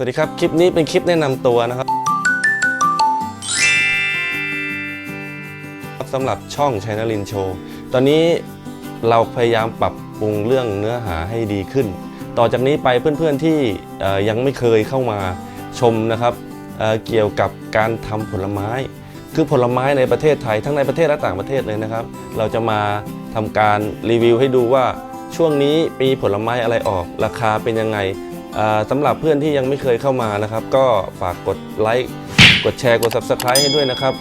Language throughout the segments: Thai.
สวัสดีครับ คลิปนี้เป็นคลิปแนะนำตัวนะครับสำหรับช่องช n นลินโชว์ตอนนี้เราพยายามปรับปรุงเรื่องเนื้อหาให้ดีขึ้น ต่อจากนี้ไปเพื่อนๆที่ยังไม่เคยเข้ามาชมนะครับเเกี่ยวกับการทำผลไม้ คือผลไม้ในประเทศไทยทั้งในประเทศและต่างประเทศเลยนะครับ เราจะมาทำการรีวิวให้ดูว่าช่วงนี้มีผลไม้อะไรออก ราคาเป็นยังไง สำหรับเพื่อนที่ยังไม่เคยเข้ามานะครับ ก็ฝากกดไลค์กดแชร์กด Subscribe ให้ด้วยนะครับ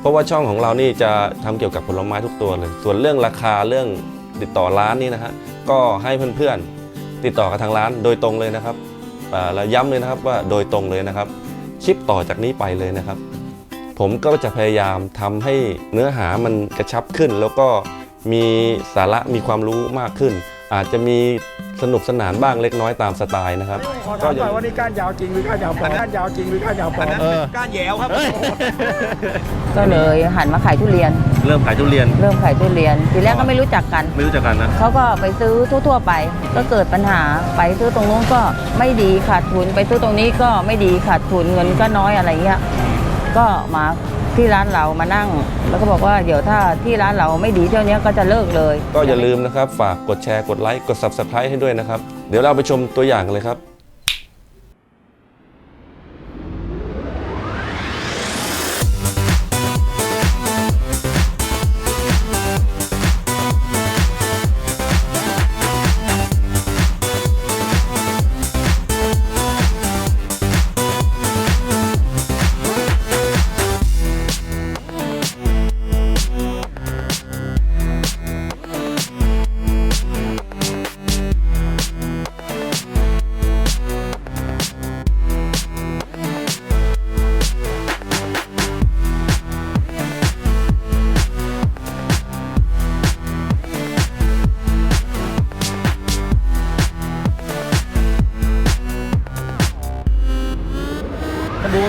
เพราะว่าช่องของเรานี่จะทำเกี่ยวกับผลไม้ทุกตัวเลย ส่วนเรื่องราคาเรื่องติดต่อร้านนี่นะฮะก็ให้เพื่อนๆติดต่อกับทางร้านโดยตรงเลยนะครับอ่าย้ำเลยนะครับว่าโดยตรงเลยนะครับคลิปต่อจากนี้ไปเลยนะครับ ผมก็จะพยายามทำให้เนื้อหามันกระชับขึ้น แล้วก็มีสาระมีความรู้มากขึ้น อาจจะมี สนุกสนานบ้างเล็กน้อยตามสไตล์นะครับ ขอถามหน่อยว่านี่ก้านยาวจริงหรือก้านยาวปลอมก้านยาวจริงหรือก้านยาวปลอมเออ ก้านแยวครับ ก็เลยหันมาขายทุเรียน เริ่มขายทุเรียน เริ่มขายทุเรียน ทีแรกก็ไม่รู้จักกัน ไม่รู้จักกันนะ เขาก็ไปซื้อทั่วๆไป ก็เกิดปัญหาไปซื้อตรงนู้นก็ไม่ดีขาดทุน ไปซื้อตรงนี้ก็ไม่ดีขาดทุนเงินก็น้อยอะไรเงี้ย ก็มา ที่ร้านเรามานั่ง แล้วก็บอกว่าเดี๋ยวถ้าที่ร้านเราไม่ดีเที่ยวนี้ก็จะเลิกเลย ก็อย่าลืมนะครับ ฝากกดแชร์กดไลค์กด Subscribe ให้ด้วยนะครับ เดี๋ยวเราไปชมตัวอย่างกันเลยครับ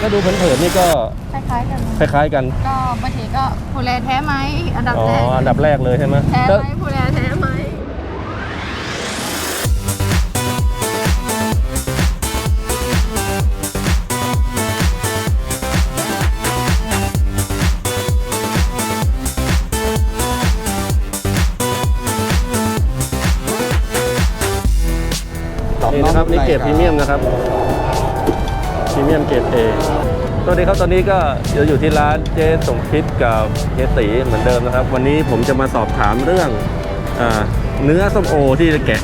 ถ้าดูถ้าดูเผินๆนี่ก็คล้ายๆกัน คล้ายๆกัน ก็บางทีก็ผู้แลแท้ไหมอันดับอ๋อ แรกอันดับแรกเลยใช่ไหมแท้แล้วไหมผู้แลแท้ไหมนี่นะครับนี่เกรดพรีเมียมนะครับ พรีเมียมเกรดเอสวัสดีครับตอนนี้ก็เราอยู่ที่ร้านเจสมคิดกับเฮยตีเหมือนเดิมนะครับ วันนี้ผมจะมาสอบถามเรื่องอาเนื้อส้มโอที่จะแกะ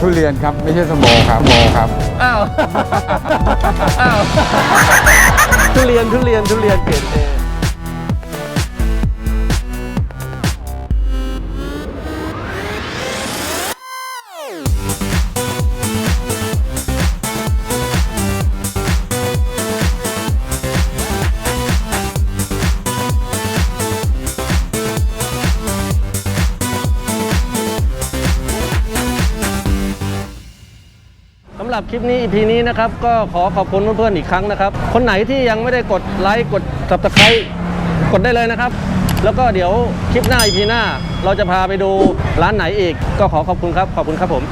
ทุเรียนครับไม่ใช่สมโอครับโมครับอ้าวอ้าวทุเรียนทุเรียนทุเรียนเกรดเอ หรับคลิปนี้ EP นี้นะครับ ก็ขอขอบคุณเพื่อนๆอีกครั้งนะครับ คนไหนที่ยังไม่ได้กดไลค์กด subscribe กดได้เลยนะครับ แล้วก็เดี๋ยวคลิปหน้า EP หน้า เราจะพาไปดูร้านไหนอีก ก็ขอขอบคุณครับ ขอบคุณครับผม